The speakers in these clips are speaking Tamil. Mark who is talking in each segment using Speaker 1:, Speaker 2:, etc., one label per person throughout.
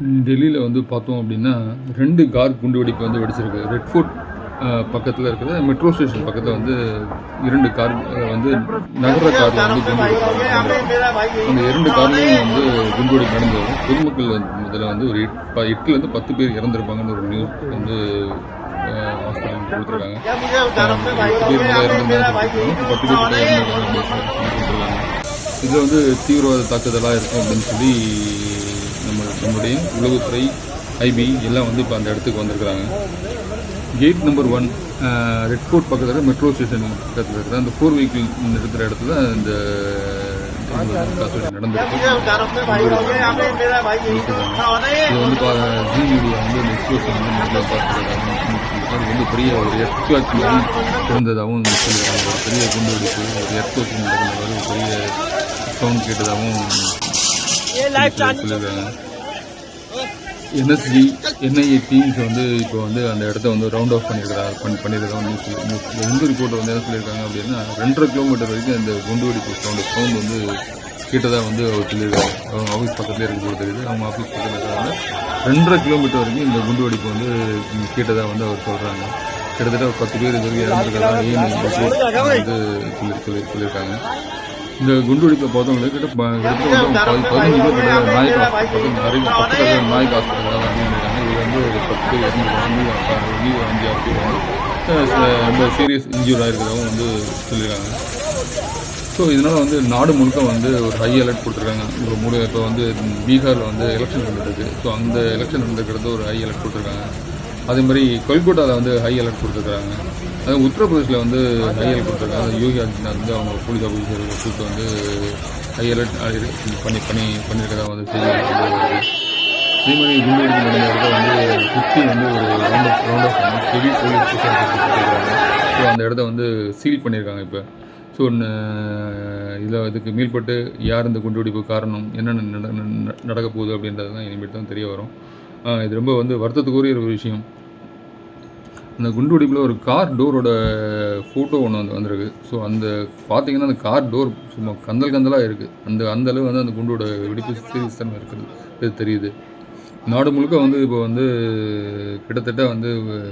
Speaker 1: டெல்லியில் வந்து பார்த்தோம் அப்படின்னா ரெண்டு கார் குண்டுவெடிப்பு வந்து வெடிச்சிருக்கு. ரெட் ஃபோர்ட் பக்கத்தில் இருக்கிற மெட்ரோ ஸ்டேஷன் பக்கத்தில் வந்து இரண்டு கார் வந்து நகர காரில் வந்து குண்டு அந்த இரண்டு கார்லையும் வந்து குண்டுவெடிப்பு நடந்தது. பொதுமக்கள் வந்து முதல்ல வந்து ஒரு எட் ப- எட்டுலேருந்து பத்து பேர் இறந்துருப்பாங்கன்னு ஒரு நியூஸ் வந்து ஹாஸ்பிட்டல் கொடுத்துருக்காங்க. பத்து பேர் இறந்துருந்தாங்க பத்து பேர் இறந்துருக்காங்க இது வந்து தீவிரவாத தாக்குதலாக இருக்கும் அப்படின்னு சொல்லி நம்ம நம்முடைய உளவுத்துறை ஐபி எல்லாம் வந்து இப்போ அந்த இடத்துக்கு வந்திருக்கிறாங்க. Gate number one Red Fort பக்கத்தில் மெட்ரோ ஸ்டேஷன் பக்கத்தில் இருக்கிற அந்த ஃபோர் வெஹிக்கிள் இருக்கிற இடத்துல இந்த நடந்திருக்கு. இது வந்து ஜி மீடியா வந்து இந்த எக்ஸ்பிளோஷன் வந்து பார்த்துருக்காங்க. அது வந்து பெரிய ஒரு எர்த்வாக் இருந்ததாகவும் சொல்லியிருக்காங்க ஒரு பெரிய குண்டு வெடிப்பு ஒரு எர்த்வாக் நடந்த ஒரு பெரிய சவுண்ட் கேட்டதாகவும் சொல்லியிருக்காங்க. என்எஸ்ஜி என்ஐஏ டீம்ஸ் வந்து இப்போ வந்து அந்த இடத்த வந்து ரவுண்ட் ஆஃப் பண்ணியிருக்கிறா பண்ணி பண்ணியிருக்கோம் நியூஸ் நியூஸ் ஹிந்து ரிப்போர்ட்டர் வந்து என்ன சொல்லியிருக்காங்க அப்படின்னா ரெண்டரை கிலோமீட்டர் வரைக்கும் அந்த குண்டு வெடிப்பு சவுண்டு சவுண்ட் வந்து கேட்டதாக வந்து அவர் சொல்லியிருக்காரு. அவங்க ஆஃபீஸ் பக்கத்துலேயே இருக்கும்போது தெரியுது. அவங்க ஆஃபீஸ் பக்கத்தில் இருக்கிறாங்க ரெண்டரை கிலோமீட்டர் வரைக்கும் இந்த குண்டு வெடிப்பு வந்து கேட்டதாக வந்து அவர் சொல்கிறாங்க கிட்டத்தட்ட ஒரு பத்து பேர் இது வரைக்கும் இறந்துருக்கிறதா வந்து சொல்லி சொல்லி சொல்லியிருக்காங்க. இந்த குண்டுவெடிப்பை பார்த்தவங்களுக்கு கிட்ட பதினஞ்சு பேர் நிறைய பத்து பேர் நாயக் ஹாஸ்பிட்டல் இருக்காங்க. இது வந்து ஒரு பத்து மீதி அஞ்சு ஆறு ரொம்ப சீரியஸ் இன்ஜூர் ஆயிருக்கிறதாவும் வந்து சொல்லியிருக்காங்க. ஸோ இதனால் வந்து நாடு முழுக்க வந்து ஒரு ஹை அலர்ட் கொடுத்துருக்காங்க. இப்போ முழு இப்போ வந்து பீகாரில் வந்து எலெக்ஷன் நடந்துருக்கு. ஸோ அந்த எலெக்ஷன் நடந்துக்கிறது ஒரு ஹை அலர்ட் கொடுத்துருக்காங்க. அதே மாதிரி கொல்கட்டாவில் வந்து ஹை அலர்ட் கொடுத்துருக்காங்க அது உத்தரப்பிரதேசில் வந்து ஹை கொடுத்துருக்காங்க யோகி ஆதித்யநாத் வந்து அவங்க போலீஸ் ஆஃபீஸர் கூப்பிட்டு வந்து ஹை அலர்ட் பண்ணி பண்ணி பண்ணியிருக்கதா வந்து செய்தி அதே மாதிரி குண்டுவெடிப்பு நடந்த வந்து சுற்றி வந்து ஒரு round of round of heavy police கொடுத்துருக்காங்க ஸோ அந்த இடத்த வந்து சீல் பண்ணியிருக்காங்க இப்போ. ஸோ இதில் இதுக்கு மீள்பட்டு யார் இந்த குண்டுவெடிப்பு காரணம் என்னென்ன நட நடக்க போகுது அப்படின்றது தான் இனிமேட்டு தான் தெரிய வரும். இது ரொம்ப வந்து வருத்தத்துக்குரிய ஒரு விஷயம். அந்த குண்டு வெடிப்பில் ஒரு கார் டோரோட ஃபோட்டோ ஒன்று வந்து வந்திருக்கு. ஸோ அந்த பார்த்தீங்கன்னா அந்த கார் டோர் சும்மா கந்தல் கந்தலாக இருக்குது அந்த அந்த அளவு வந்து அந்த குண்டோட வெடிப்பு சீரியஸ் தன்மை இருக்குது. இது தெரியுது. நாடு முழுக்க வந்து இப்போ வந்து கிட்டத்தட்ட வந்து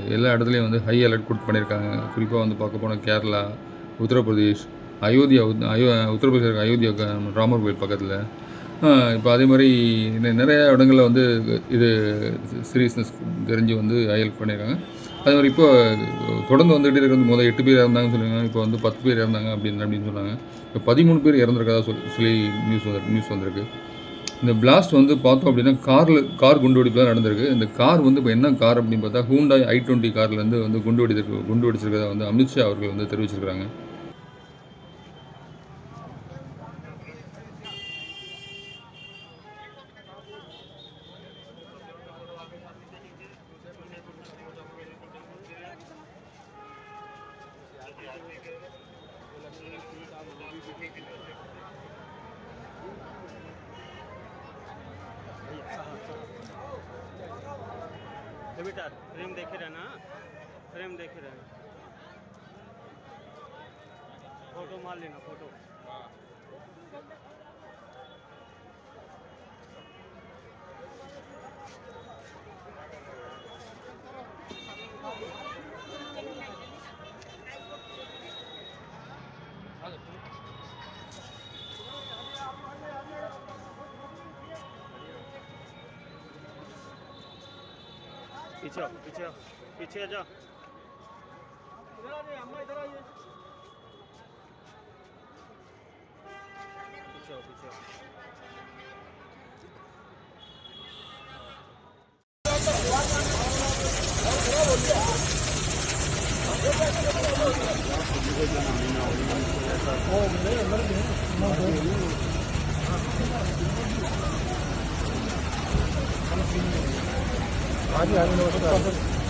Speaker 1: எல்லா இடத்துலையும் வந்து ஹை அலர்ட் கொடுத்து பண்ணியிருக்காங்க குறிப்பாக வந்து பார்க்க போனால் கேரளா உத்தரப்பிரதேஷ் அயோத்தியா உத்- அயோ உத்தரப்பிரதேஷ் அயோத்தியா ராமர் கோயில் பக்கத்தில். இப்போ அதே மாதிரி நிறையா நிறைய இடங்களில் வந்து இது சீரியஸ்னஸ் தெரிஞ்சு வந்து ஹை பண்ணியிருக்காங்க அதே மாதிரி இப்போ தொடர்ந்து வந்துகிட்டே இருக்கிறது முதல் எட்டு பேர் இறந்தாங்கன்னு சொல்லுவாங்க. இப்போ வந்து பத்து பேர் இறந்தாங்க அப்படின்னு அப்படின்னு சொன்னாங்க. இப்போ பதிமூணு பேர் இறந்துருக்கதா சொல்லி சொல்லி நியூஸ் வந்து நியூஸ் வந்திருக்கு. இந்த பிளாஸ்ட் வந்து பார்த்தோம் அப்படின்னா காரில் கார் குண்டு வெடிப்பு தான் நடந்திருக்கு. இந்த கார் வந்து இப்போ என்ன கார் அப்படின்னு பார்த்தா ஹூண்டாய் ஐ டுவெண்ட்டி கார்லேருந்து வந்து குண்டு வெடிச்சிருக்கு குண்டு வெடிச்சிருக்கதா வந்து அமித்ஷா அவர்கள் வந்து
Speaker 2: தெரிவிச்சிருக்கிறாங்க. बेटा फ्रेम देखे रहना फ्रेम देखे रहना। फ़ोटो मार लेना फ़ोटो। पीछे आओ, पीछे आओ, पीछे आ जा इधर आ जाइए अम्मा इधर आइए पीछे आओ पीछे आओ
Speaker 3: आगे आगे नमस्कार